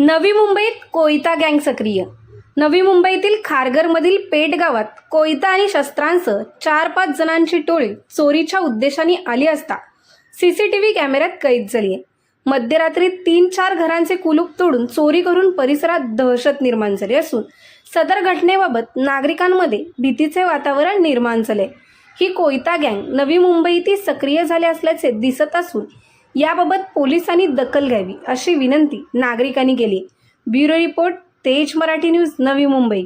नवी मुंबईत कोयता गँग सक्रिय. नवी मुंबईतील खारघरमधील पेट गावात कोयता आणि शस्त्रांसह चार पाच जणांची टोळी चोरीच्या उद्देशाने आली असता सीसीटीव्ही कॅमेऱ्यात कैद झाली आहे मध्यरात्री तीन चार घरांचे कुलूप तोडून चोरी करून परिसरात दहशत निर्माण झाली असून सदर घटनेबाबत नागरिकांमध्ये भीतीचे वातावरण निर्माण झाले ही कोयता गँग नवी मुंबईतील सक्रिय झाले असल्याचे दिसत असून याबाबत पोलिसांनी दखल घ्यावी अशी विनंती नागरिकांनी केली. ब्युरो रिपोर्ट तेज मराठी न्यूज नवी मुंबई.